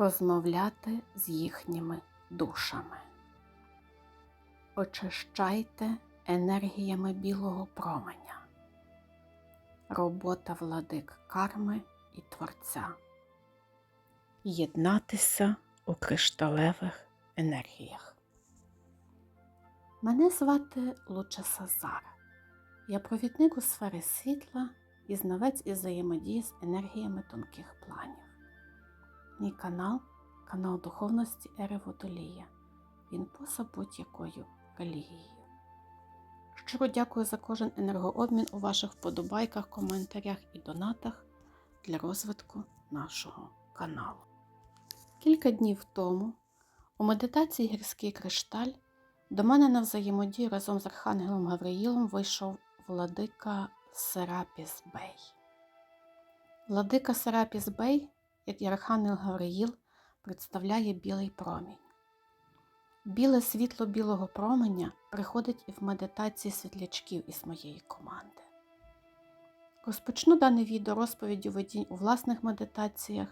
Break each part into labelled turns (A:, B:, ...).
A: розмовляти з їхніми душами. Очищайте енергіями білого променя. Робота владик карми і творця. Єднатися у кришталевих енергіях. Мене звати Луча Сазар. Я провідник у сфері світла і знавець із взаємодії з енергіями тонких планів. Мій канал канал духовності Ери Водолія. Він поза будь-якою релігією. Щиро дякую за кожен енергообмін у ваших вподобайках, коментарях і донатах для розвитку нашого каналу. Кілька днів тому у медитації Гірський кришталь до мене на взаємодію разом з Архангелом Гавриїлом вийшов владика Серапіс Бей. Владика Серапіс Бей, як і Архангел Гавриїл, представляє білий промінь. Біле світло білого променя приходить і в медитації світлячків із моєї команди. Розпочну дане відео розповіддю видінь у власних медитаціях,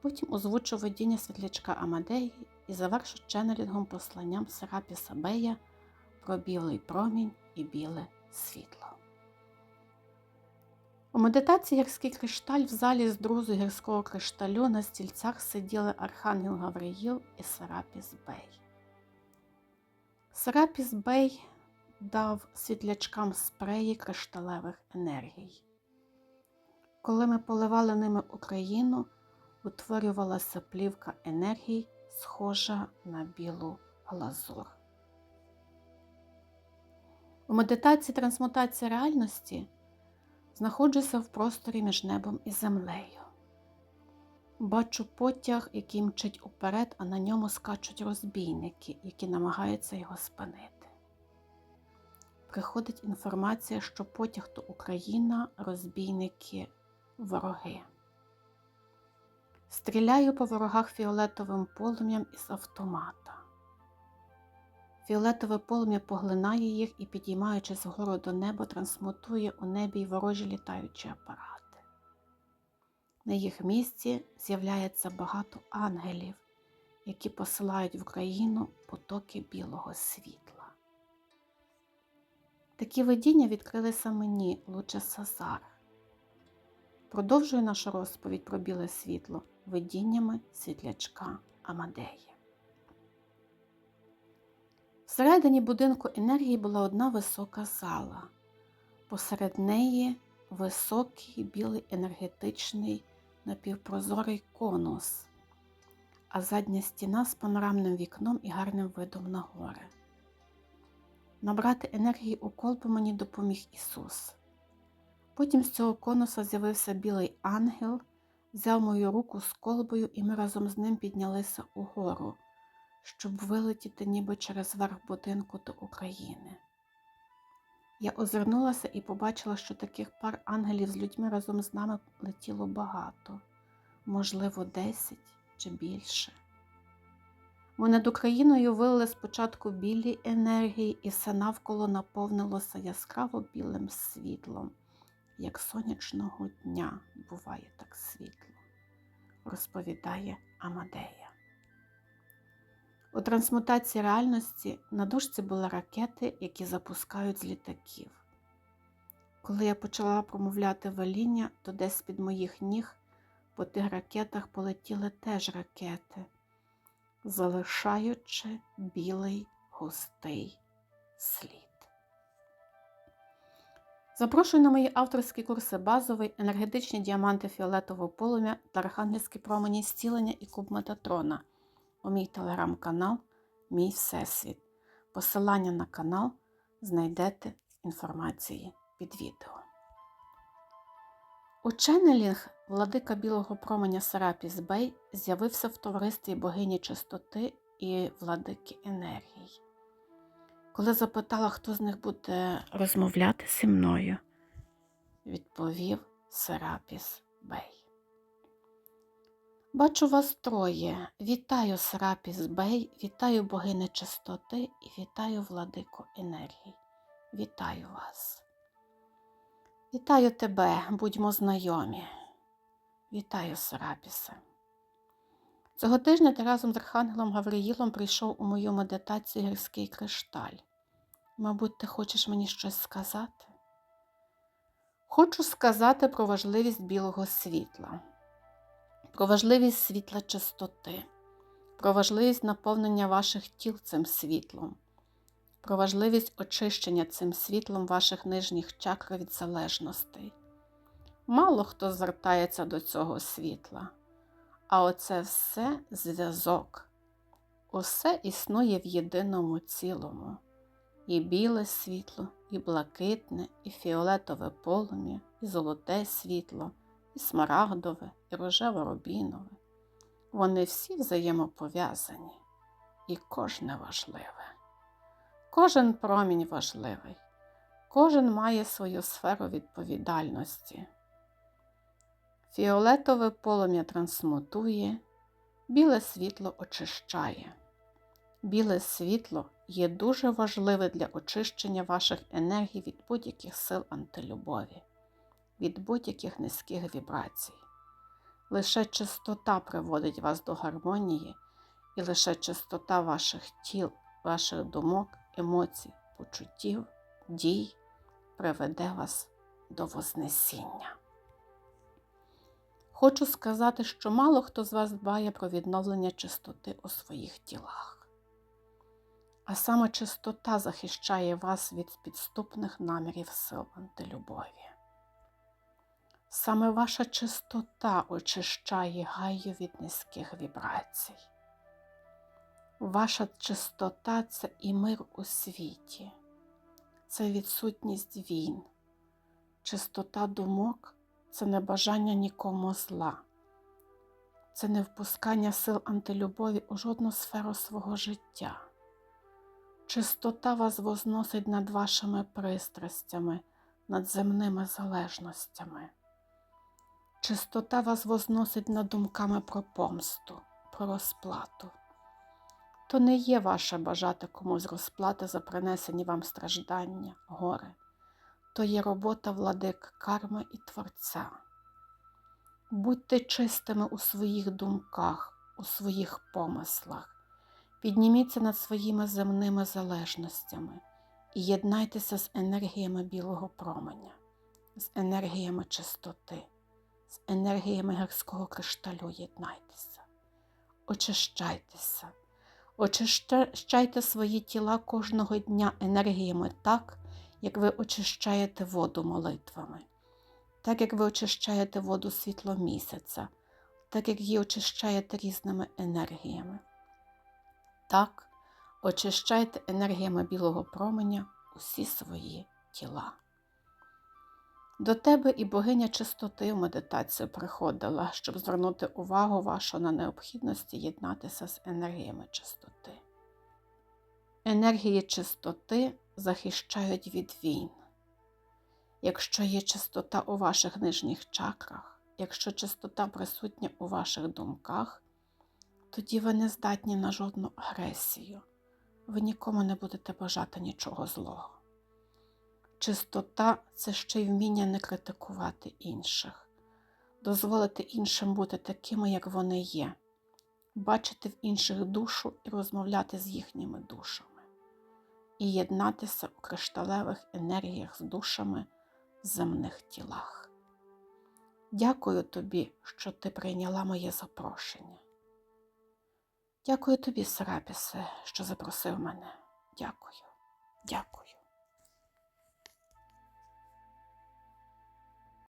A: потім озвучу видіння світлячка Амадеї і завершу ченнелінгом посланням Серапіса Бея про білий промінь і біле світло. У гірський кришталь в залі з друзу гірського кришталю на стільцях сиділи Архангел Гавриїл і Серапіс Бей. Серапіс Бей дав світлячкам спреї кришталевих енергій. Коли ми поливали ними Україну, утворювалася плівка енергій, схожа на білу глазур. У медитації трансмутації реальності знаходжуся в просторі між небом і землею. Бачу потяг, який мчить уперед, а на ньому скачуть розбійники, які намагаються його спинити. Приходить інформація, що потяг то Україна, розбійники, вороги. Стріляю по ворогах фіолетовим полум'ям із автомата. Фіолетове полум'я поглинає їх і, підіймаючись вгору до неба, трансмутує у небі й ворожі літаючі апарати. На їх місці з'являється багато ангелів, які посилають в Україну потоки білого світла. Такі видіння відкрилися мені, Луче Сазар. Продовжую нашу розповідь про біле світло видіннями світлячка Амадеї. Всередині будинку енергії була одна висока зала. Посеред неї високий білий енергетичний напівпрозорий конус, а задня стіна з панорамним вікном і гарним видом на гори. Набрати енергії у колбу мені допоміг Ісус. Потім з цього конуса з'явився білий ангел, взяв мою руку з колбою, і ми разом з ним піднялися угору, щоб вилетіти ніби через верх будинку до України. Я озирнулася і побачила, що таких пар ангелів з людьми разом з нами летіло багато, можливо, десять чи більше. Ми над Україною вилили спочатку білі енергії, і все навколо наповнилося яскраво білим світлом, як сонячного дня буває так світло, розповідає Амадея. У трансмутації реальності на дошці були ракети, які запускають з літаків. Коли я почала промовляти веління, то десь під моїх ніг по тих ракетах полетіли теж ракети, залишаючи білий густий слід. Запрошую на мої авторські курси базовий, енергетичні діаманти фіолетового полум'я та архангельські промені зцілення і куб Метатрона у мій телеграм-канал Мій Всесвіт. Посилання на канал знайдете інформації під відео. У ченнелінг владика білого променя Серапіс Бей з'явився в товаристві богині чистоти і владики енергії. Коли запитала, хто з них буде розмовляти зі мною, відповів Серапіс Бей. Бачу вас троє. Вітаю Серапіс Бей, вітаю богине чистоти і вітаю владику енергії. Вітаю вас. Вітаю тебе, будьмо знайомі. Вітаю, Серапісе. Цього тижня ти разом з Архангелом Гавриїлом прийшов у мою медитацію гірський кришталь. Мабуть, ти хочеш мені щось сказати? Хочу сказати про важливість білого світла, про важливість світла чистоти, про важливість наповнення ваших тіл цим світлом, про важливість очищення цим світлом ваших нижніх чакр від залежностей. Мало хто звертається до цього світла, а оце все зв'язок. Усе існує в єдиному цілому. І біле світло, і блакитне, і фіолетове полум'я, і золоте світло, і смарагдове, і рожево-рубінове. Вони всі взаємопов'язані, і кожне важливе. Кожен промінь важливий, кожен має свою сферу відповідальності. Фіолетове полум'я трансмутує, біле світло очищає. Біле світло є дуже важливе для очищення ваших енергій від будь-яких сил антилюбові, від будь-яких низьких вібрацій. Лише чистота приводить вас до гармонії, і лише чистота ваших тіл, ваших думок, емоцій, почуттів, дій приведе вас до Вознесіння. Хочу сказати, що мало хто з вас дбає про відновлення чистоти у своїх тілах. А саме чистота захищає вас від підступних намірів сил антилюбові. Саме ваша чистота очищає гаю від низьких вібрацій. Ваша чистота це і мир у світі, це відсутність війн, чистота думок це не бажання нікому зла, це не впускання сил антилюбові у жодну сферу свого життя. Чистота вас возносить над вашими пристрастями, над земними залежностями. Чистота вас возносить над думками про помсту, про розплату. То не є ваше бажати комусь розплати за принесені вам страждання, горе, то є робота владик карми і Творця. Будьте чистими у своїх думках, у своїх помислах. Підніміться над своїми земними залежностями і єднайтеся з енергіями білого променя, з енергіями чистоти, з енергіями гірського кришталю єднайтеся, очищайтеся, очищайте свої тіла кожного дня енергіями так, як ви очищаєте воду молитвами, так як ви очищаєте воду світло місяця, так як її очищаєте різними енергіями. Так, очищайте енергіями білого променя усі свої тіла. До тебе і богиня чистоти в медитацію приходила, щоб звернути увагу вашу на необхідності єднатися з енергіями чистоти. Енергії чистоти захищають від війн. Якщо є чистота у ваших нижніх чакрах, якщо чистота присутня у ваших думках, тоді ви не здатні на жодну агресію, ви нікому не будете бажати нічого злого. Чистота це ще й вміння не критикувати інших, дозволити іншим бути такими, як вони є, бачити в інших душу і розмовляти з їхніми душами, і єднатися у кришталевих енергіях з душами в земних тілах. Дякую тобі, що ти прийняла моє запрошення. Дякую тобі, Серапісе, що запросив мене. Дякую, дякую.